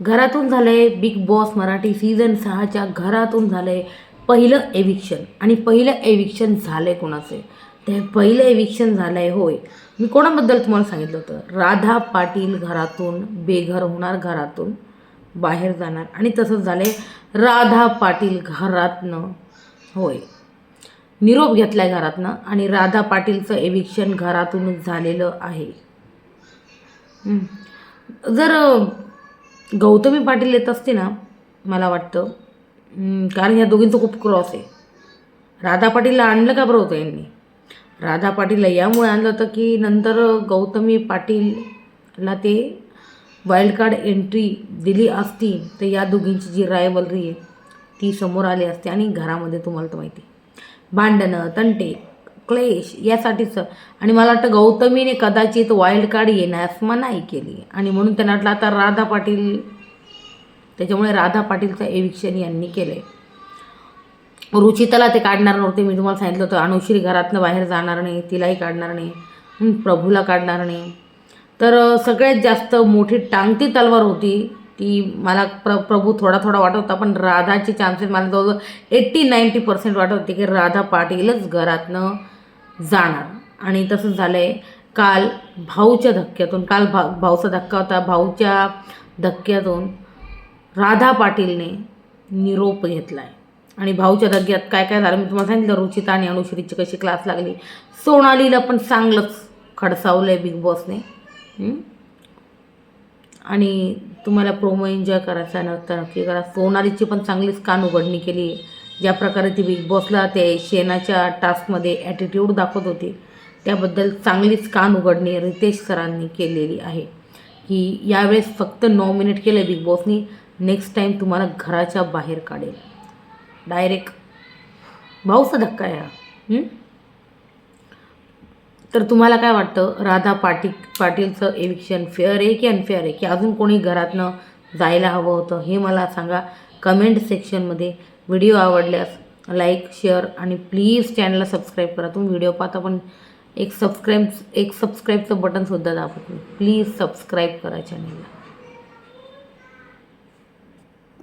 घरातून झालंय big boss Marathi season सहाच्या घरातून झालंय पहिलं एविक्शन आणि पहिलं एविक्शन झालंय कोणाचे? ते पहिलं एविक्शन झालंय होय. मी कोणाबद्दल तुम्हाला सांगितलं होतं? राधा पाटील घरातून बेघर होणार घरातून बाहेर जाणार. आणि तसंच झालंय राधा पाटील घरातनं. होय. निरोप घेतलाय घरातनं आणि राधा पाटीलचं एविक्शन घरातूनच झालेलं आहे. जर गौतमी पाटील येत असते ना मला वाटतं. कारण ह्या दोघींचं खूप क्रॉस आहे. राधा पाटीलला आणलं का बरं होतं यांनी? राधा पाटीलला यामुळे आणलं होतं की नंतर गौतमी पाटीलला ते वाईल्ड कार्ड एंट्री दिली असती तर या दोघींची जी रायवलरी आहे ती समोर आली असते आणि घरामध्ये तुम्हाला तर माहिती आहे. भांडणं तंटे क्लेश यासाठीच. आणि मला वाटतं गौतमीने कदाचित वाईल्ड कार्ड येण्यास मनाई केली. आणि म्हणून त्यांना वाटलं आता राधा पाटील त्याच्यामुळे राधा पाटीलचं एविक्शन यांनी केलं आहे रुचिताला ते काढणार नव्हते. मी तुम्हाला सांगितलं होतं अनुश्री घरातनं बाहेर जाणार नाही तिलाही काढणार नाही प्रभूला काढणार नाही. तर सगळ्यात जास्त मोठी टांगती तलवार होती ती मला प्र प्रभू थोडा थोडा वाटत होता पण राधाचे चान्सेस मला जवळजवळ एट्टी नाईंटी पर्सेंट वाटत होते की राधा पाटीलच घरातनं जाणार. आणि तसंच झालं आहे काल भाऊच्या धक्क्यातून काल भा भाऊचा धक्का होता. भाऊच्या धक्क्यातून राधा पाटीलने निरोप घेतला आहे आणि भाऊच्या धक्क्यात काय काय झालं? मी तुम्हाला सांगितलं रुचिता आणि अनुश्रीची कशी क्लास लागली. सोनालीला पण चांगलंच खडसावलं आहे बिग बॉसने आणि तुम्हाला प्रोमो एन्जॉय करायचा आहे नक्की करा. सोनालीची पण चांगलीच कान उघडणी केली आहे ज्या प्रकारे ती बिग बॉसला ते शेणाच्या टास्कमध्ये ॲटिट्यूड दाखवत होती त्याबद्दल चांगलीच कान उघडणी रितेश सरांनी केलेली आहे. की यावेळेस फक्त नॉमिनेट केलं बिग बॉसनी नेक्स्ट टाईम तुम्हाला घराच्या बाहेर काढेल. डायरेक्ट भाऊचा धक्का आहे तर तुम्हाला काय वाटतं? राधा पाटील पाटीलचं एविक्शन फेअर आहे की अनफेअर आहे? की अजून कोणी घरातनं जायला हवं होतं? हे मला सांगा. कमेंट सेक्शनमध्ये व्हिडिओ आवडल्यास लाईक शेअर आणि प्लीज चॅनलला सबस्क्राईब करा. तुम्ही व्हिडिओ पाहता पण एक सबस्क्राईब एक सबस्क्राईबचं बटनसुद्धा दाबत नाही प्लीज सबस्क्राईब करा चॅनलला